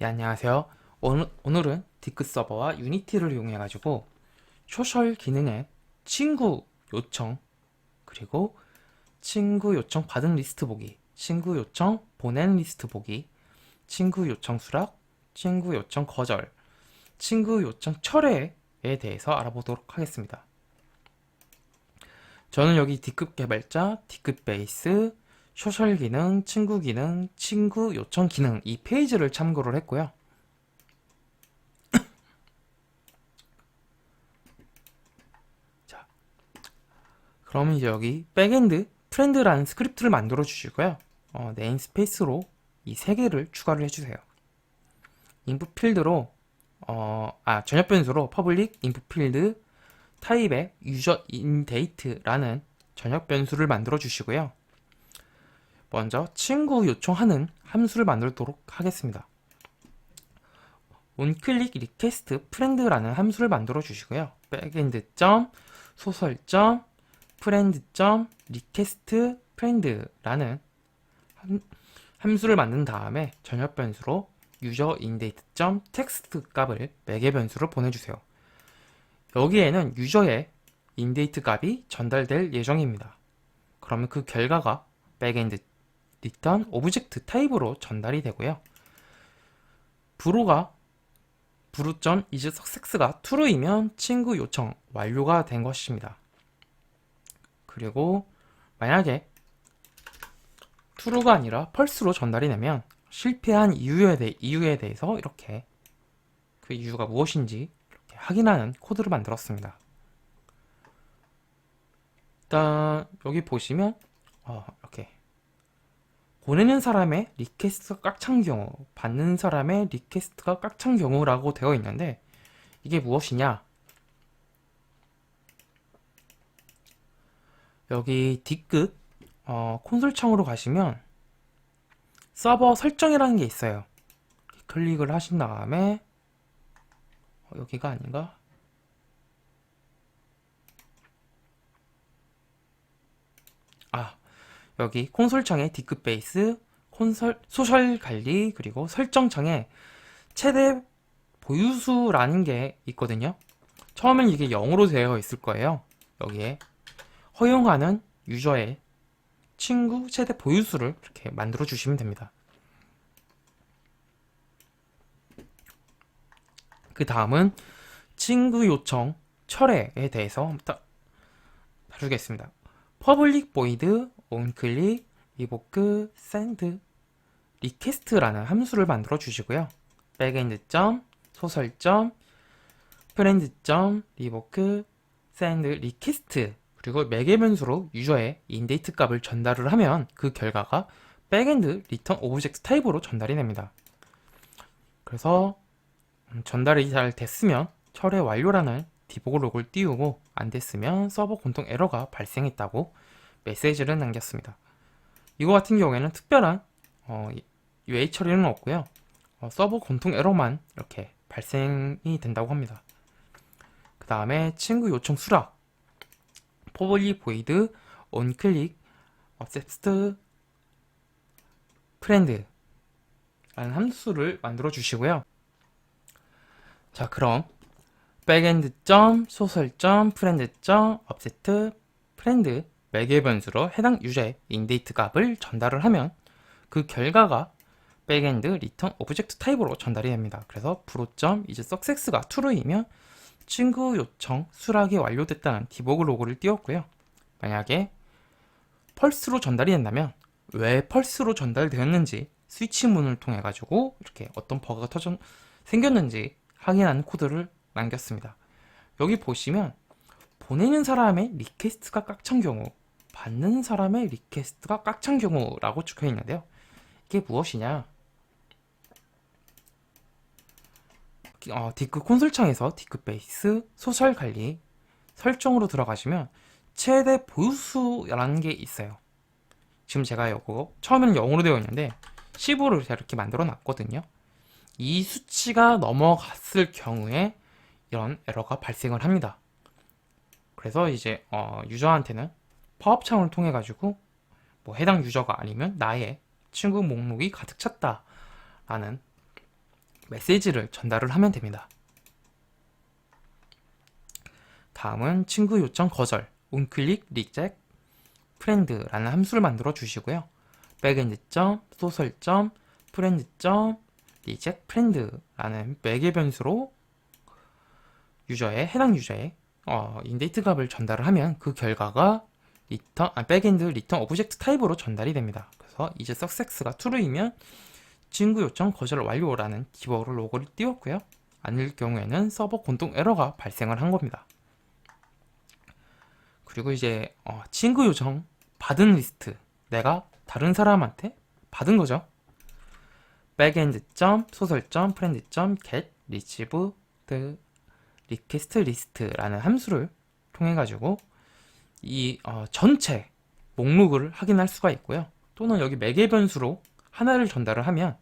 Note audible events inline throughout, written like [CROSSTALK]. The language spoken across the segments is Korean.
예, 안녕하세요. 오늘, 오늘은 디크 서버와 유니티를 이용해 가지고 소셜 기능에 친구 요청 그리고 친구 요청 받은 리스트 보기, 친구 요청 보낸 리스트 보기, 친구 요청 수락, 친구 요청 거절, 친구 요청 철회에 대해서 알아보도록 하겠습니다. 저는 여기 D급 개발자, D급 베이스, 소셜 기능, 친구 기능, 친구 요청 기능 이 페이지를 참고를 했고요. [COUGHS] 자, 그럼 이제 여기 백엔드 프렌드라는 스크립트를 만들어 주시고요. 어, 네임스페이스로 이 세 개를 추가를 해주세요. 인풋 필드로 어, 아 전역 변수로 퍼블릭 인풋 필드 타입의 유저 인데이트라는 전역 변수를 만들어 주시고요. 먼저 친구 요청하는 함수를 만들도록 하겠습니다. 온클릭 리퀘스트 프렌드라는 함수를 만들어 주시고요. 백엔드 점 소설 점 프렌드 점 리퀘스트 프렌드라는 함, 함수를 만든 다음에 전역 변수로 유저 인데이트 점 텍스트 값을 매개 변수로 보내주세요. 여기에는 유저의 인데이트 값이 전달될 예정입니다. 그러면 그 결과가 백엔드 리턴 오브젝트 타입으로 전달이 되고요. 브로가 브루.is success가 true이면 친구 요청 완료가 된 것입니다. 그리고 만약에 true가 아니라 펄스로 전달이 되면 실패한 이유에, 대, 이유에 대해서 이렇게 그 이유가 무엇인지 이렇게 확인하는 코드를 만들었습니다. 일단 여기 보시면 어, 이렇게 보내는 사람의 리퀘스트가 꽉 찬 경우, 받는 사람의 리퀘스트가 꽉 찬 경우라고 되어 있는데 이게 무엇이냐? 여기 D급 어, 콘솔 창으로 가시면 서버 설정이라는 게 있어요. 클릭을 하신 다음에 어, 여기가 아닌가? 아, 여기 콘솔창에 D급 베이스, 콘솔, 소셜 관리, 그리고 설정창에 최대 보유수라는 게 있거든요. 처음엔 이게 0으로 되어 있을 거예요. 여기에 허용하는 유저의 친구 최대 보유수를 이렇게 만들어 주시면 됩니다. 그 다음은 친구 요청 철회에 대해서 다루겠습니다. 퍼블릭 보이드 온클릭 리보크 샌드 리퀘스트라는 함수를 만들어 주시고요. 백엔드 점 소설 점 프렌드 점 리보크 샌드 리퀘스트 그리고 매개 변수로 유저의 인데이트 값을 전달을 하면 그 결과가 백엔드 리턴 오브젝트 타입으로 전달이 됩니다. 그래서 음, 전달이 잘 됐으면 철회 완료라는 디보그 로그를 띄우고 안 됐으면 서버 공통 에러가 발생했다고 메시지를 남겼습니다. 이거 같은 경우에는 특별한 어, UA 처리는 없고요. 어, 서버 공통 에러만 이렇게 발생이 된다고 합니다. 그 다음에 친구 요청 수락 포블리 보이드 온클릭 어셉스트 프렌드 라는 함수를 만들어 주시고요. 자 그럼 백엔드 점 소설 점 프렌드 점 업세트 프렌드 매개 변수로 해당 유저의 인데이트 값을 전달을 하면 그 결과가 백엔드 리턴 오브젝트 타입으로 전달이 됩니다. 그래서 브로.is success가 true이면 친구 요청 수락이 완료됐다는 디버그 로고를 띄웠고요. 만약에 펄스로 전달이 된다면 왜 펄스로 전달되었는지 스위치 문을 통해 가지고 이렇게 어떤 버그가 터져 생겼는지 확인하는 코드를 남겼습니다. 여기 보시면 보내는 사람의 리퀘스트가 꽉찬 경우, 받는 사람의 리퀘스트가 꽉찬 경우라고 적혀 있는데요. 이게 무엇이냐? 어, 디크 콘솔창에서 디크 베이스 소셜 관리 설정으로 들어가시면 최대 보유수라는 게 있어요. 지금 제가 이거 처음에는 0으로 되어 있는데 15를 이렇게 만들어 놨거든요. 이 수치가 넘어갔을 경우에 이런 에러가 발생을 합니다. 그래서 이제 어, 유저한테는 파업 창을 통해 가지고 뭐 해당 유저가 아니면 나의 친구 목록이 가득 찼다라는 메시지를 전달을 하면 됩니다. 다음은 친구 요청 거절, 온클릭, 리젝, 프렌드라는 함수를 만들어 주시고요. 백엔드 점, 소설 점, 프렌드 점, 리젝 프렌드라는 매개 변수로 유저의 해당 유저의 어, 인데이트 값을 전달을 하면 그 결과가 리턴 아, 백엔드 리턴 오브젝트 타입으로 전달이 됩니다. 그래서 이제 석세스가 true이면 친구 요청 거절 완료라는 기버로 로고를 띄웠고요. 아닐 경우에는 서버 공동 에러가 발생을 한 겁니다. 그리고 이제 어, 친구 요청 받은 리스트 내가 다른 사람한테 받은 거죠. 백엔드 점 소설 점 프렌드 점 get receive the request list라는 함수를 통해 가지고 이 어, 전체 목록을 확인할 수가 있고요. 또는 여기 매개 변수로 하나를 전달을 하면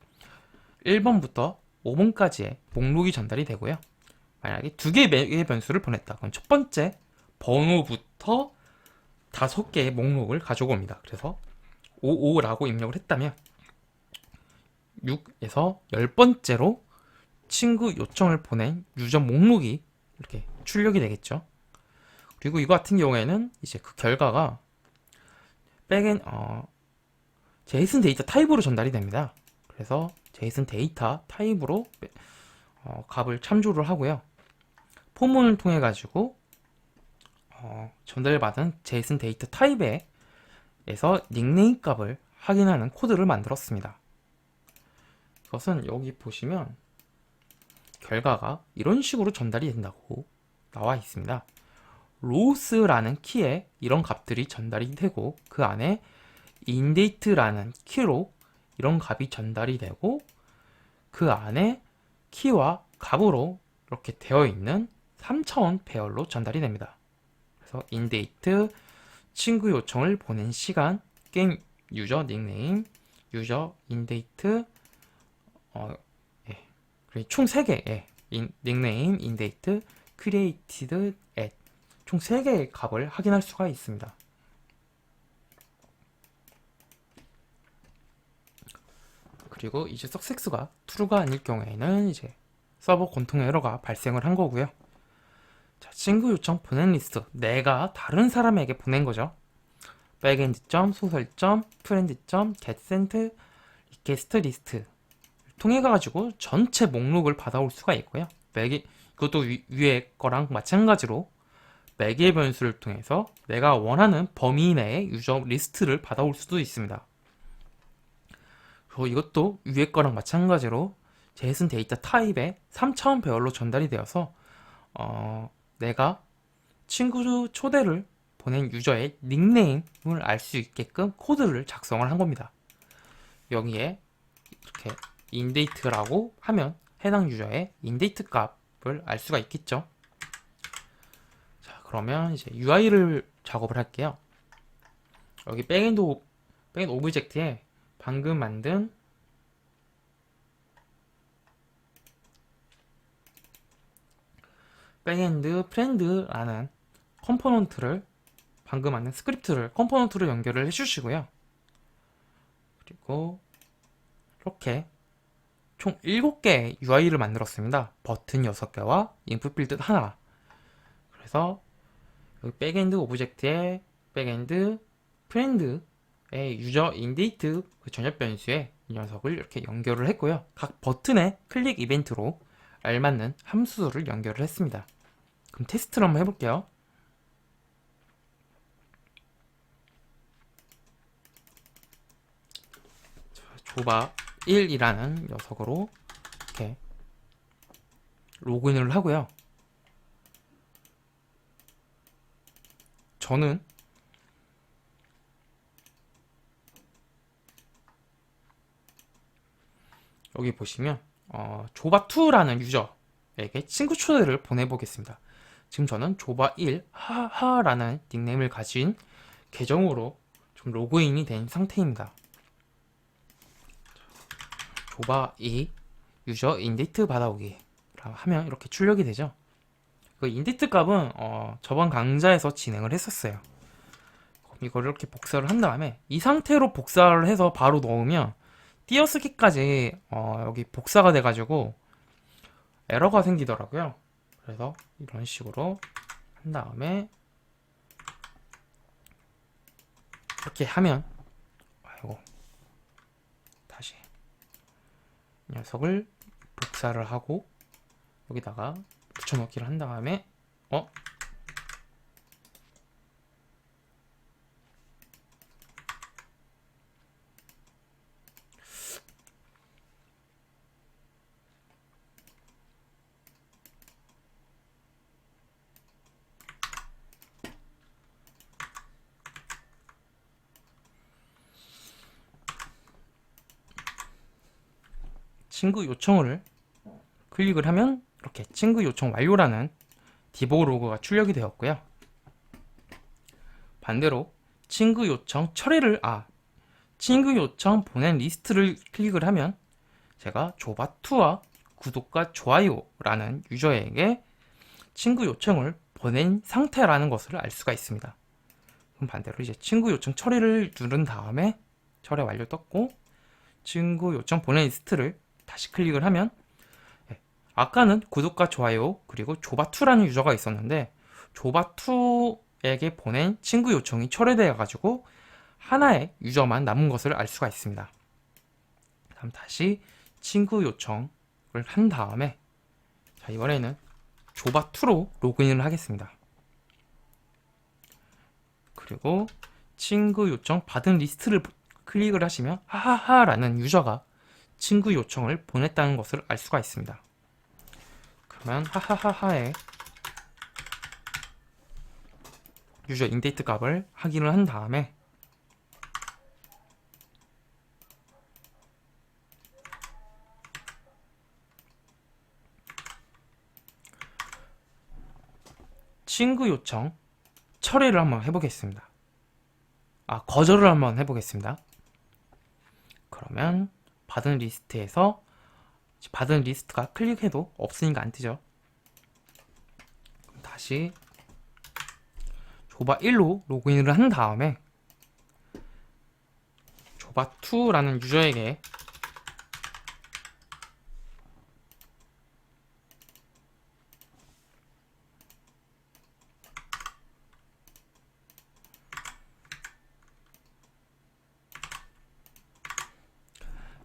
1번부터 5번까지의 목록이 전달이 되고요. 만약에 두 개의 매개 변수를 보냈다. 그럼 첫 번째 번호부터 다섯 개의 목록을 가지고 옵니다. 그래서 55라고 입력을 했다면 6에서 10번째로 친구 요청을 보낸 유저 목록이 이렇게 출력이 되겠죠. 그리고 이거 같은 경우에는 이제 그 결과가 백엔 어 제이슨 데이터 타입으로 전달이 됩니다. 그래서 제이슨 데이터 타입으로 어, 값을 참조를 하고요. 포문을 통해 가지고 어, 전달받은 제이슨 데이터 타입에 에서 닉네임 값을 확인하는 코드를 만들었습니다. 이것은 여기 보시면 결과가 이런 식으로 전달이 된다고 나와 있습니다. 로스라는 키에 이런 값들이 전달이 되고 그 안에 인데이트라는 키로 이런 값이 전달이 되고 그 안에 키와 값으로 이렇게 되어 있는 3차원 배열로 전달이 됩니다. 그래서 인데이트 친구 요청을 보낸 시간, 게임 유저 닉네임, 유저 인데이트, 어, 예. 총 3개, 예. 인, 닉네임, 인데이트, 크리에이티드, 앳. 총 3개의 값을 확인할 수가 있습니다. 그리고 이제 석섹스가 true가 아닐 경우에는 이제 서버 공통 에러가 발생을 한 거고요. 자, 친구 요청 보낸 리스트. 내가 다른 사람에게 보낸 거죠. 백엔드 점 소설 점 프렌드 점 getSent request list 통해 가지고 전체 목록을 받아올 수가 있고요. 매개 이것도 위, 위에 거랑 마찬가지로 매개 변수를 통해서 내가 원하는 범위 내의 유저 리스트를 받아올 수도 있습니다. 그리고 이것도 위에 거랑 마찬가지로 제이슨 데이터 타입의 3차원 배열로 전달이 되어서 어, 내가 친구 초대를 보낸 유저의 닉네임을 알 수 있게끔 코드를 작성을 한 겁니다. 여기에 이렇게 인데이트라고 하면 해당 유저의 인데이트 값을 알 수가 있겠죠. 자, 그러면 이제 UI를 작업을 할게요. 여기 백엔드 오- 백엔드 오브젝트에 방금 만든 백엔드 프렌드라는 컴포넌트를 방금 만든 스크립트를 컴포넌트로 연결을 해주시고요. 그리고 이렇게 총 7개의 UI를 만들었습니다. 버튼 6개와 인풋 필드 하나. 그래서 백엔드 오브젝트의 백엔드 프렌드의 유저 인데이트 그 전역 변수에 이 녀석을 이렇게 연결을 했고요. 각 버튼의 클릭 이벤트로 알맞는 함수를 연결을 했습니다. 그럼 테스트를 한번 해볼게요. 자, 조바 1이라는 녀석으로 이렇게 로그인을 하고요. 저는 여기 보시면 어, 조바2라는 유저에게 친구 초대를 보내보겠습니다. 지금 저는 조바1 하하라는 닉네임을 가진 계정으로 좀 로그인이 된 상태입니다. 조바2 유저 인데이트 받아오기 하면 이렇게 출력이 되죠. 그 인데이트 값은 어, 저번 강좌에서 진행을 했었어요. 이거를 이렇게 복사를 한 다음에 이 상태로 복사를 해서 바로 넣으면 띄어쓰기까지 어, 여기 복사가 돼가지고 에러가 생기더라고요. 그래서 이런 식으로 한 다음에 이렇게 하면 아이고 다시 이 녀석을 복사를 하고 여기다가 붙여넣기를 한 다음에 어? 친구 요청을 클릭을 하면 이렇게 친구 요청 완료라는 디보그 로그가 출력이 되었고요. 반대로 친구 요청 처리를 아 친구 요청 보낸 리스트를 클릭을 하면 제가 조바2와 구독과 좋아요라는 유저에게 친구 요청을 보낸 상태라는 것을 알 수가 있습니다. 그럼 반대로 이제 친구 요청 처리를 누른 다음에 처리 완료 떴고 친구 요청 보낸 리스트를 다시 클릭을 하면 예, 아까는 구독과 좋아요 그리고 조바2라는 유저가 있었는데 조바2에게 보낸 친구 요청이 철회되어 가지고 하나의 유저만 남은 것을 알 수가 있습니다. 다음 다시 친구 요청을 한 다음에 자 이번에는 조바2로 로그인을 하겠습니다. 그리고 친구 요청 받은 리스트를 클릭을 하시면 하하하라는 유저가 친구 요청을 보냈다는 것을 알 수가 있습니다. 그러면 하하하하의 유저 인데이트 값을 확인을 한 다음에 친구 요청 처리를 한번 해보겠습니다. 아, 거절을 한번 해보겠습니다. 그러면 받은 리스트에서 받은 리스트가 클릭해도 없으니까 안 뜨죠. 다시 조바 1로 로그인을 한 다음에 조바 2라는 유저에게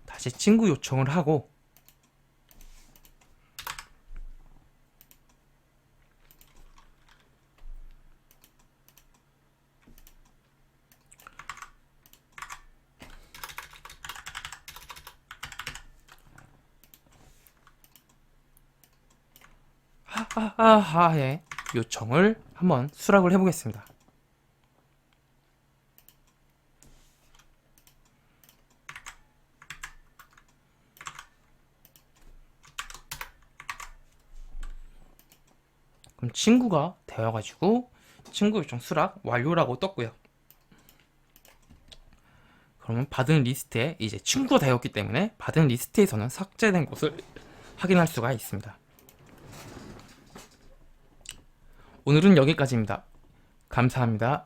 다시 친구 요청을 하고 하하하의 요청을 한번 수락을 해보겠습니다. 그럼 친구가 되어가지고 친구 요청 수락 완료라고 떴고요. 그러면 받은 리스트에 이제 친구가 되었기 때문에 받은 리스트에서는 삭제된 것을 확인할 수가 있습니다. 오늘은 여기까지입니다. 감사합니다.